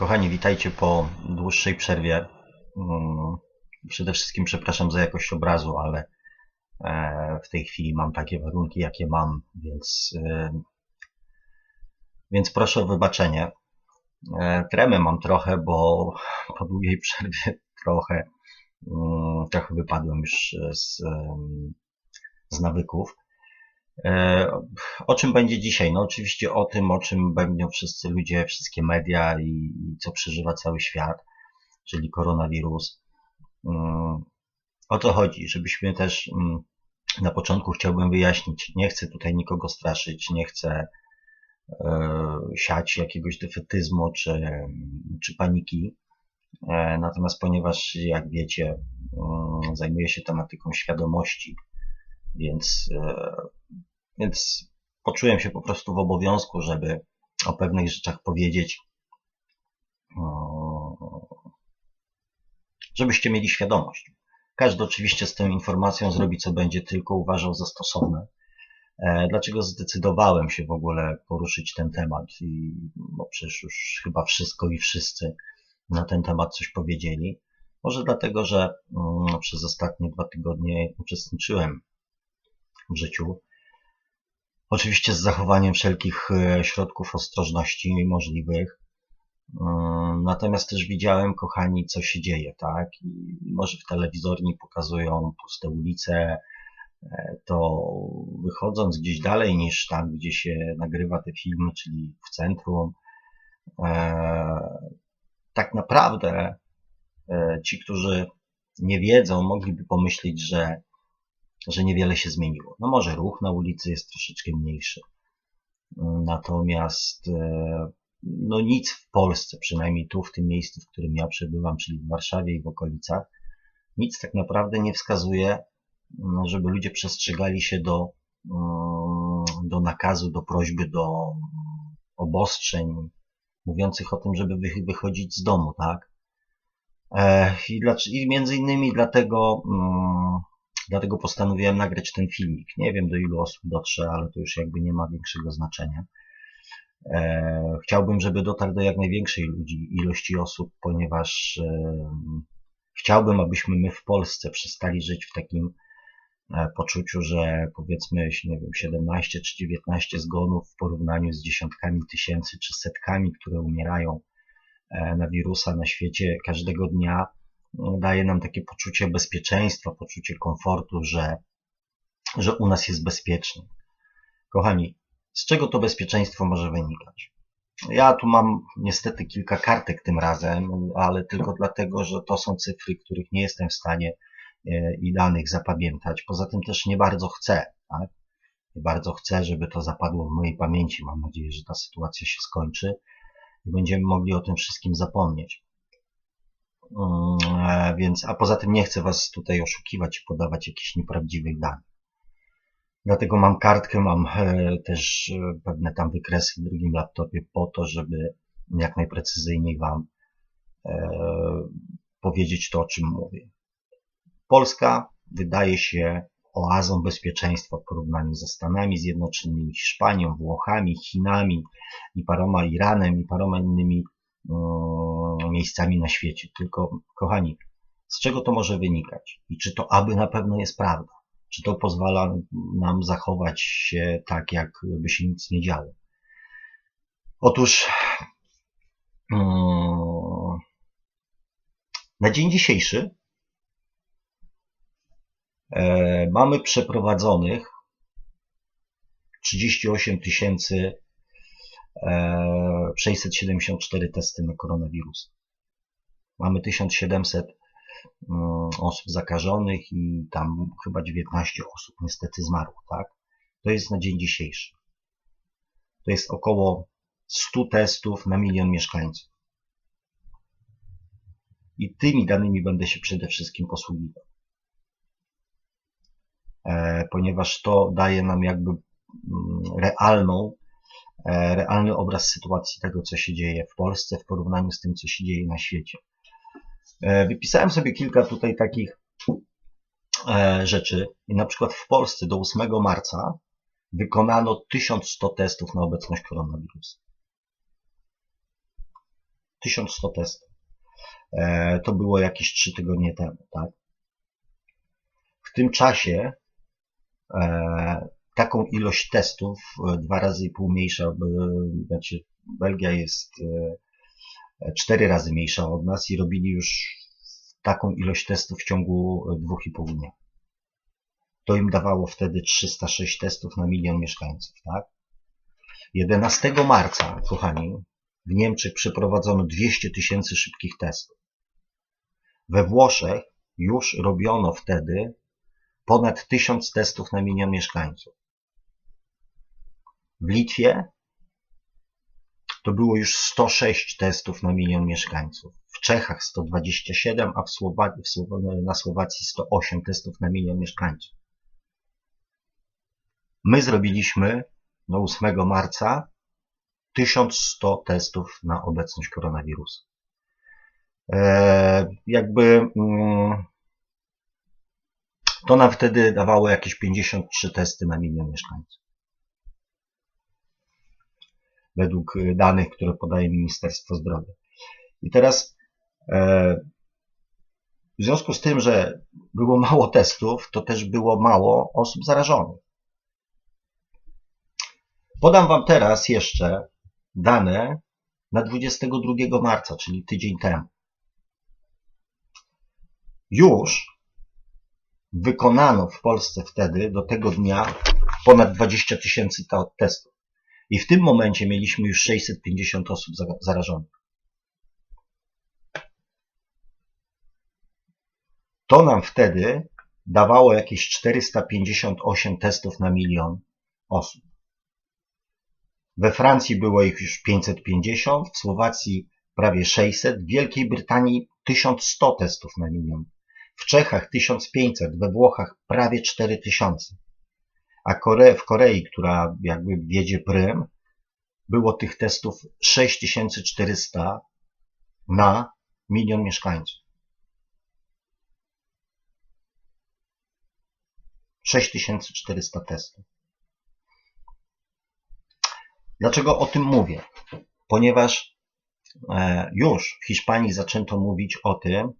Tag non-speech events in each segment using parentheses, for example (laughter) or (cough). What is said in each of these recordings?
Kochani, witajcie po dłuższej przerwie. Mm, Przede wszystkim przepraszam za jakość obrazu, ale e, w tej chwili mam takie warunki, jakie mam, więc, e, więc proszę o wybaczenie. E, Tremę mam trochę, bo po długiej (laughs) przerwie trochę, mm, trochę wypadłem już z, z nawyków. E, O czym będzie dzisiaj? No oczywiście o tym, o czym będą wszyscy ludzie, wszystkie media i, co przeżywa cały świat, czyli koronawirus. Mm, O co chodzi? Żebyśmy też mm, na początku chciałbym wyjaśnić, nie chcę tutaj nikogo straszyć, nie chcę e, siać jakiegoś defetyzmu czy, czy paniki. E, Natomiast ponieważ, jak wiecie, mm, zajmuję się tematyką świadomości, więc więc poczułem się po prostu w obowiązku, żeby o pewnych rzeczach powiedzieć, żebyście mieli świadomość. Każdy oczywiście z tą informacją zrobi, co będzie tylko uważał za stosowne. E, Dlaczego zdecydowałem się w ogóle poruszyć ten temat? I, bo przecież już chyba wszystko i wszyscy na ten temat coś powiedzieli. Może dlatego, że mm, przez ostatnie dwa tygodnie uczestniczyłem w życiu Oczywiście z zachowaniem wszelkich e, środków ostrożności możliwych. Mm, Natomiast też widziałem, kochani, co się dzieje, tak? I może w telewizorni pokazują puste ulice, e, to wychodząc gdzieś dalej niż tam, gdzie się nagrywa te filmy, czyli w centrum, e, tak naprawdę e, ci, którzy nie wiedzą, mogliby pomyśleć, że że niewiele się zmieniło. No może ruch na ulicy jest troszeczkę mniejszy. Natomiast e, no nic w Polsce, przynajmniej tu, w tym miejscu, w którym ja przebywam, czyli w Warszawie i w okolicach, nic tak naprawdę nie wskazuje, no, żeby ludzie przestrzegali się do, mm, do nakazu, do prośby, do obostrzeń mówiących o tym, żeby wy- wychodzić z domu, tak? E, I, I między innymi dlatego mm, Dlatego postanowiłem nagrać ten filmik. Nie wiem do ilu osób dotrze, ale to już jakby nie ma większego znaczenia. E, chciałbym, żeby dotarł do jak największej ludzi, ilości osób, ponieważ e, chciałbym, abyśmy my w Polsce przestali żyć w takim e, poczuciu, że powiedzmy, nie wiem, 17 czy 19 zgonów w porównaniu z dziesiątkami tysięcy czy setkami, które umierają na wirusa na świecie każdego dnia, daje nam takie poczucie bezpieczeństwa, poczucie komfortu, że, że u nas jest bezpiecznie. Kochani, z czego to bezpieczeństwo może wynikać? Ja tu mam niestety kilka kartek tym razem, ale tylko dlatego, że to są cyfry, których nie jestem w stanie e, i danych zapamiętać. Poza tym też nie bardzo chcę. Tak? Nie bardzo chcę, żeby to zapadło w mojej pamięci. Mam nadzieję, że ta sytuacja się skończy i będziemy mogli o tym wszystkim zapomnieć. E, Więc, a poza tym nie chcę Was tutaj oszukiwać i podawać jakichś nieprawdziwych danych. Dlatego mam kartkę, mam e, też e, pewne tam wykresy w drugim laptopie po to, żeby jak najprecyzyjniej Wam powiedzieć to, o czym mówię. Polska wydaje się oazą bezpieczeństwa w porównaniu ze Stanami Zjednoczonymi, Hiszpanią, Włochami, Chinami i paroma Iranem i paroma innymi miejscami na świecie. Tylko, kochani, z czego to może wynikać? I czy to aby na pewno jest prawda? Czy to pozwala nam zachować się tak, jakby się nic nie działo? Otóż na dzień dzisiejszy e, mamy przeprowadzonych 38 tysięcy 674 testy na koronawirusa. Mamy 1700 mm, osób zakażonych i tam chyba 19 osób niestety zmarło, tak? To jest na dzień dzisiejszy. To jest około 100 testów na milion mieszkańców. I tymi danymi będę się przede wszystkim posługiwał. E, ponieważ to daje nam jakby mm, realną, e, realny obraz sytuacji tego, co się dzieje w Polsce w porównaniu z tym, co się dzieje na świecie. E, Wypisałem sobie kilka tutaj takich e, rzeczy. Na przykład w Polsce do 8 marca wykonano 1100 testów na obecność koronawirusa. 1100 testów. E, to było jakieś 3 tygodnie temu, tak? W tym czasie e, taką ilość testów, e, dwa razy i pół mniejsza, znaczy Belgia jest cztery razy mniejsza od nas i robili już taką ilość testów w ciągu dwóch i pół dnia. To im dawało wtedy 306 testów na milion mieszkańców, tak? 11 marca, kochani, w Niemczech przeprowadzono 200 tysięcy szybkich testów. We Włoszech już robiono wtedy ponad 1000 testów na milion mieszkańców. W Litwie to było już 106 testów na milion mieszkańców. W Czechach 127, a w Słowacji, na Słowacji 108 testów na milion mieszkańców. My zrobiliśmy no 8 marca 1100 testów na obecność koronawirusa. E, jakby mm, to nam wtedy dawało jakieś 53 testy na milion mieszkańców. Według danych, które podaje Ministerstwo Zdrowia. I teraz e, w związku z tym, że było mało testów, to też było mało osób zarażonych. Podam Wam teraz jeszcze dane na 22 marca, czyli tydzień temu. Już wykonano w Polsce wtedy do tego dnia ponad 20 tysięcy testów. I w tym momencie mieliśmy już 650 osób zarażonych. To nam wtedy dawało jakieś 458 testów na milion osób. We Francji było ich już 550, w Słowacji prawie 600, w Wielkiej Brytanii 1100 testów na milion, w Czechach 1500, we Włochach prawie 4000. A Kore w Korei, która jakby wiedzie prym, było tych testów 6400 na milion mieszkańców. 6400 testów. Dlaczego o tym mówię? Ponieważ e, już w Hiszpanii zaczęto mówić o tym,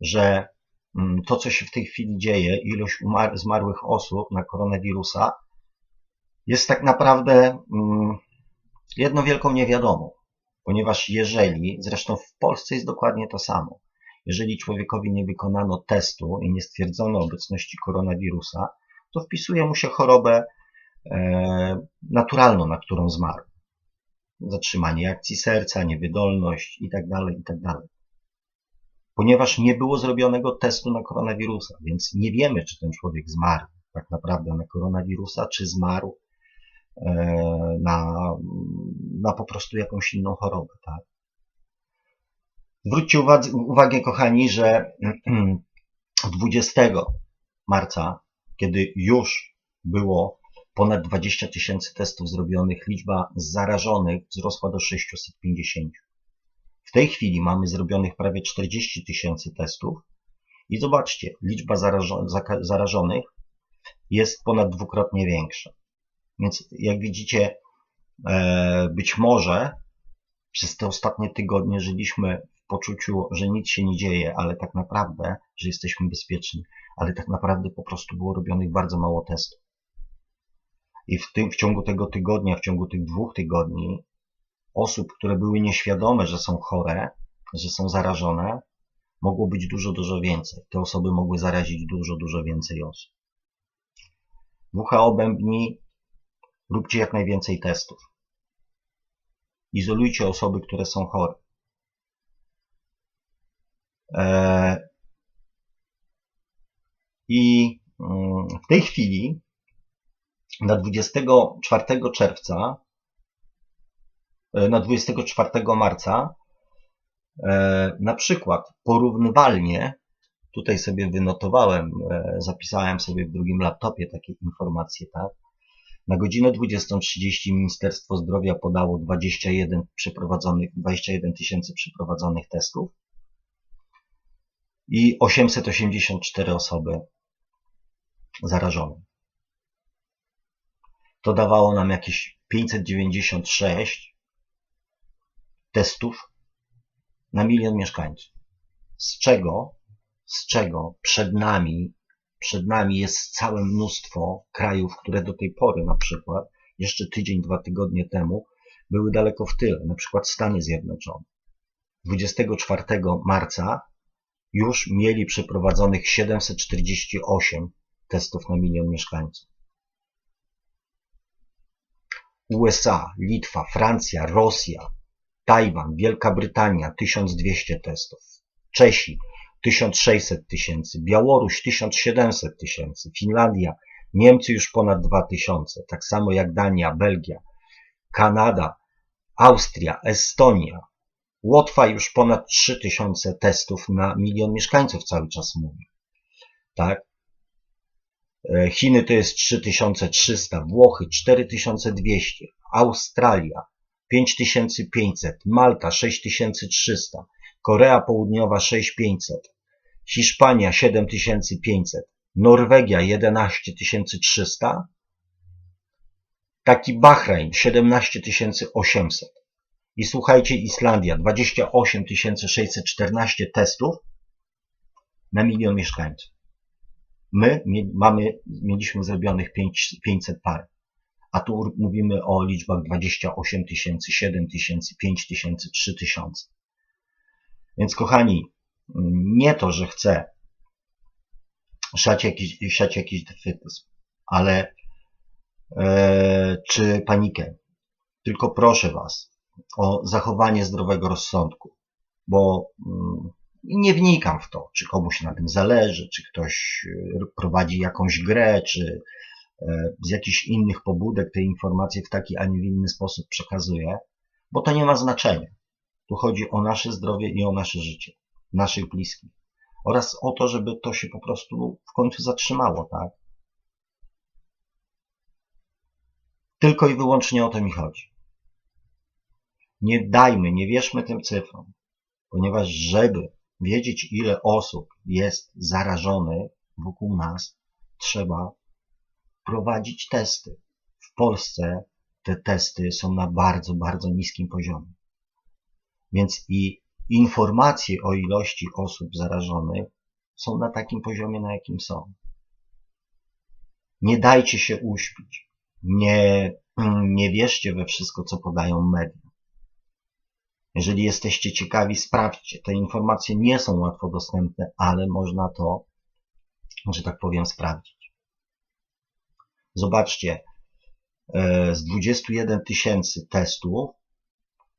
że to, co się w tej chwili dzieje, ilość zmarłych osób na koronawirusa, jest tak naprawdę mm, jedną wielką niewiadomą. Ponieważ jeżeli, zresztą w Polsce jest dokładnie to samo, jeżeli człowiekowi nie wykonano testu i nie stwierdzono obecności koronawirusa, to wpisuje mu się chorobę E, naturalną, na którą zmarł. Zatrzymanie akcji serca, niewydolność itd., tak itd. Ponieważ nie było zrobionego testu na koronawirusa, więc nie wiemy, czy ten człowiek zmarł tak naprawdę na koronawirusa, czy zmarł e, na, na po prostu jakąś inną chorobę. Tak? Zwróćcie uwagę, uwagę, kochani, że (clears throat) 20 marca, kiedy już było ponad 20 tysięcy testów zrobionych, liczba zarażonych wzrosła do 650. W tej chwili mamy zrobionych prawie 40 tysięcy testów i zobaczcie, liczba zarażonych jest ponad dwukrotnie większa. Więc jak widzicie, e, być może przez te ostatnie tygodnie żyliśmy w poczuciu, że nic się nie dzieje, ale tak naprawdę, że jesteśmy bezpieczni, ale tak naprawdę po prostu było robionych bardzo mało testów. I w, tym, w ciągu tego tygodnia, w ciągu tych dwóch tygodni, osób, które były nieświadome, że są chore, że są zarażone, mogło być dużo, dużo więcej. Te osoby mogły zarazić dużo, dużo więcej osób. WHO bębni, róbcie jak najwięcej testów. Izolujcie osoby, które są chore. Eee, I mm, w tej chwili na 24 czerwca, e, na 24 marca, e, na przykład porównywalnie, tutaj sobie wynotowałem, e, zapisałem sobie w drugim laptopie takie informacje, tak? Na godzinę 20.30 Ministerstwo Zdrowia podało 21 przeprowadzonych, 21 tysięcy przeprowadzonych testów i 884 osoby zarażone to dawało nam jakieś 596 testów na milion mieszkańców. Z czego, z czego przed nami, przed nami jest całe mnóstwo krajów, które do tej pory na przykład, jeszcze tydzień, dwa tygodnie temu, były daleko w tyle, na przykład Stany Zjednoczone. 24 marca już mieli przeprowadzonych 748 testów na milion mieszkańców. USA, Litwa, Francja, Rosja, Tajwan, Wielka Brytania 1200 testów, Czesi 1600 tysięcy, Białoruś 1700 tysięcy, Finlandia, Niemcy już ponad 2000, tak samo jak Dania, Belgia, Kanada, Austria, Estonia, Łotwa już ponad 3000 testów na milion mieszkańców cały czas mówi. Tak? E, Chiny to jest 3300, Włochy 4200, Australia 5500, Malta 6300, Korea Południowa 6500, Hiszpania 7500, Norwegia 11300, taki Bahrain 17800. I słuchajcie, Islandia 28 614 testów na milion mieszkańców. My mamy, mieliśmy zrobionych 500 par. A tu mówimy o liczbach 28 tysięcy, 7 tysięcy, 5 tysięcy, 3 tysiące. Więc kochani, nie to, że chcę siać jakiś, siać jakiś defetyzm, ale e, czy panikę. Tylko proszę Was o zachowanie zdrowego rozsądku, bo mm, nie wnikam w to, czy komuś na tym zależy, czy ktoś e, prowadzi jakąś grę, czy z jakichś innych pobudek te informacje w taki, a nie w inny sposób przekazuje, bo to nie ma znaczenia. Tu chodzi o nasze zdrowie i o nasze życie, naszych bliskich. Oraz o to, żeby to się po prostu w końcu zatrzymało, tak? Tylko i wyłącznie o to mi chodzi. Nie dajmy, nie wierzmy tym cyfrom, ponieważ żeby wiedzieć, ile osób jest zarażonych wokół nas, trzeba prowadzić testy. W Polsce te testy są na bardzo, bardzo niskim poziomie. Więc i informacje o ilości osób zarażonych są na takim poziomie, na jakim są. Nie dajcie się uśpić. Nie, nie wierzcie we wszystko, co podają media. Jeżeli jesteście ciekawi, sprawdźcie. Te informacje nie są łatwo dostępne, ale można to, że tak powiem, sprawdzić. Zobaczcie, e, z 21 tysięcy testów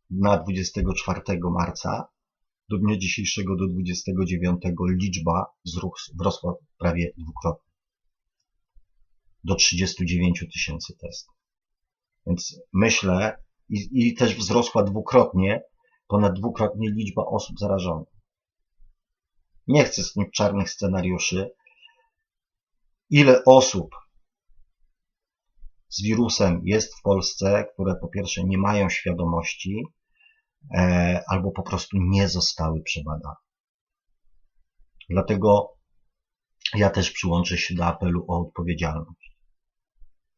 na 24 marca do dnia dzisiejszego do 29 liczba wzrosła prawie dwukrotnie. Do 39 tysięcy testów. Więc myślę, i, i też wzrosła dwukrotnie, ponad dwukrotnie liczba osób zarażonych. Nie chcę tym czarnych scenariuszy. Ile osób z wirusem jest w Polsce, które po pierwsze nie mają świadomości, e, albo po prostu nie zostały przebadane. Dlatego ja też przyłączę się do apelu o odpowiedzialność.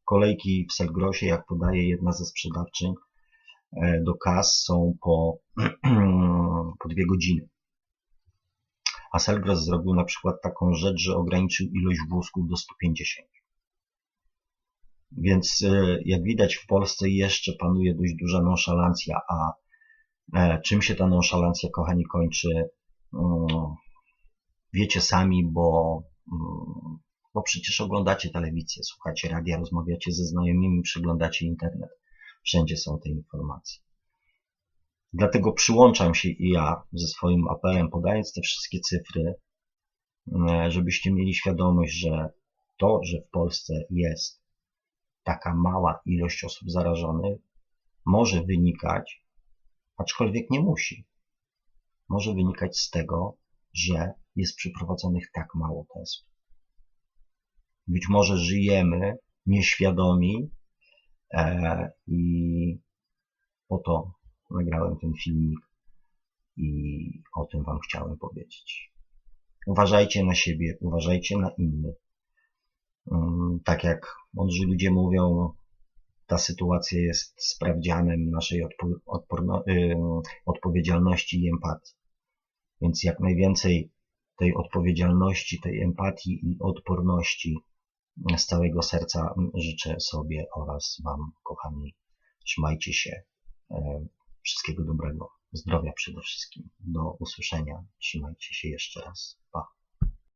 Kolejki w Selgrosie, jak podaje jedna ze sprzedawczyń, E, do kas są po, (clears throat) po dwie godziny. A Selgros zrobił na przykład taką rzecz, że ograniczył ilość wózków do 150. Więc e, jak widać w Polsce jeszcze panuje dość duża nonszalancja, a e, czym się ta nonszalancja, kochani, kończy? Mm, wiecie sami, bo, mm, bo przecież oglądacie telewizję, słuchacie radia, rozmawiacie ze znajomymi, przeglądacie internet. Wszędzie są te informacje. Dlatego przyłączam się i ja ze swoim apelem, podając te wszystkie cyfry, e, żebyście mieli świadomość, że to, że w Polsce jest taka mała ilość osób zarażonych, może wynikać, aczkolwiek nie musi, może wynikać z tego, że jest przeprowadzonych tak mało testów. Być może żyjemy nieświadomi E, I po to nagrałem ten filmik i o tym Wam chciałem powiedzieć. Uważajcie na siebie, uważajcie na innych. Mm, tak jak mądrzy ludzie mówią, ta sytuacja jest sprawdzianem naszej odpo odpowiedzialności i empatii. Więc jak najwięcej tej odpowiedzialności, tej empatii i odporności z całego serca życzę sobie oraz Wam, kochani. Trzymajcie się. E, wszystkiego dobrego. Zdrowia przede wszystkim. Do usłyszenia. Trzymajcie się jeszcze raz. Pa.